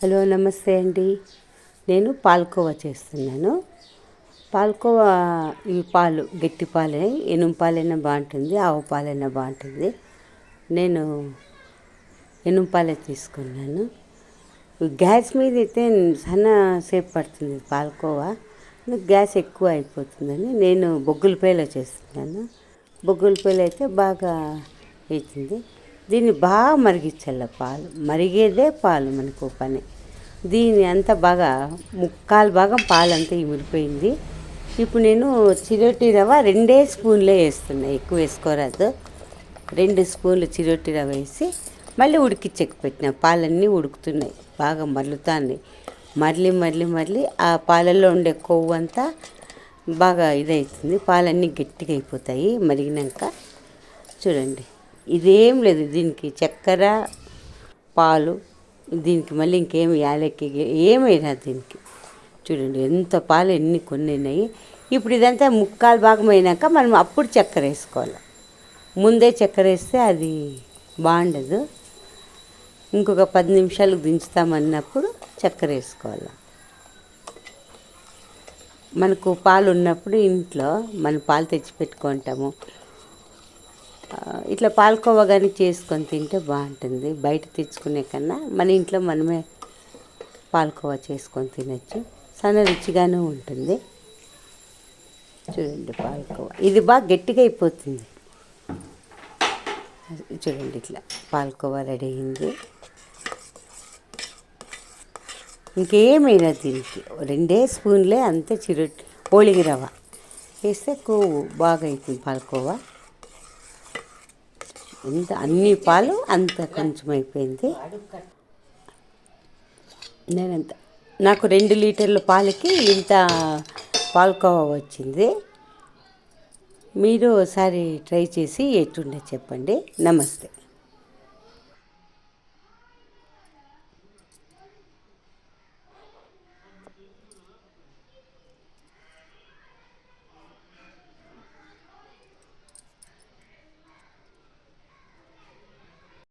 Hello నమస్తే అండి. నేను పాల్కోవా చేస్తున్నాను. పాల్కోవా ఈ పాలు గట్టి పాలే ఎనుం పాలైనా బాగుంటుంది ఆవు పాలైనా బాగుంటుంది. నేను ఎనుం పాలే తీసుకున్నాను. గ్యాస్ మీద అయితే చాలా సేపు పడుతుంది పాల్కోవా. గ్యాస్ ఎక్కువ అయిపోతుందని నేను బొగ్గుల పేలో చేస్తున్నాను. బొగ్గుల పేలు అయితే బాగా అవుతుంది దీన్ని బాగా మరిగించాల పాలు. మరిగేదే పాలు మనకు పని. దీని అంతా బాగా ముక్కాలు భాగం పాలు అంతా ఇమిడిపోయింది. ఇప్పుడు నేను చిరోటి రవ్వ రెండే స్పూన్లే వేస్తున్నా ఎక్కువ వేసుకోరాదు. రెండు స్పూన్లు చిరోటి రవ్వ వేసి మళ్ళీ ఉడికిచ్చెక్కి పెట్టిన పాలన్నీ ఉడుకుతున్నాయి బాగా మరలుతున్నాయి. మరలి మరలి మరలి ఆ పాలల్లో ఉండే కొవ్వు అంతా బాగా ఇదవుతుంది పాలన్నీ గట్టిగా అయిపోతాయి మరిగినాక చూడండి. ఇదేం లేదు దీనికి చక్కెర పాలు దీనికి మళ్ళీ ఇంకేం యాలకి ఏమైనా దీనికి. చూడండి ఎంత పాలు ఎన్ని కొన్ని ఉన్నాయి ఇప్పుడు ఇదంతా ముక్కాలు భాగం అయినాక మనం అప్పుడు చక్కెర వేసుకోవాలి. ముందే చక్కెర వేస్తే అది బాగుండదు. ఇంకొక పది నిమిషాలు దించుతామన్నప్పుడు చక్కెర వేసుకోవాలి. మనకు పాలు ఉన్నప్పుడు ఇంట్లో మనం పాలు తెచ్చి పెట్టుకుంటాము ఇట్లా పాలకోవా కానీ చేసుకొని తింటే బాగుంటుంది. బయట తెచ్చుకునే కన్నా మన ఇంట్లో మనమే పాలకోవా చేసుకొని తినచ్చు. చాలా రుచిగానే ఉంటుంది. చూడండి పాలకోవా ఇది బాగా గట్టిగా అయిపోతుంది. చూడండి ఇట్లా పాలకోవా రెడీ అయింది. ఇంకేమైనా దీనికి? రెండే స్పూన్లే అంతే చిరు పోలిగి రవ్వ. వేస్తే కొవ్వు బాగా అవుతుంది పాలకోవా ఎంత అన్ని పాలు అంత కొంచెం అయిపోయింది నేనంత నాకు రెండు లీటర్ల పాలకి ఇంత పాలకోవా వచ్చింది. మీరు ఒకసారి ట్రై చేసి ఎట్టుండే చెప్పండి. నమస్తే.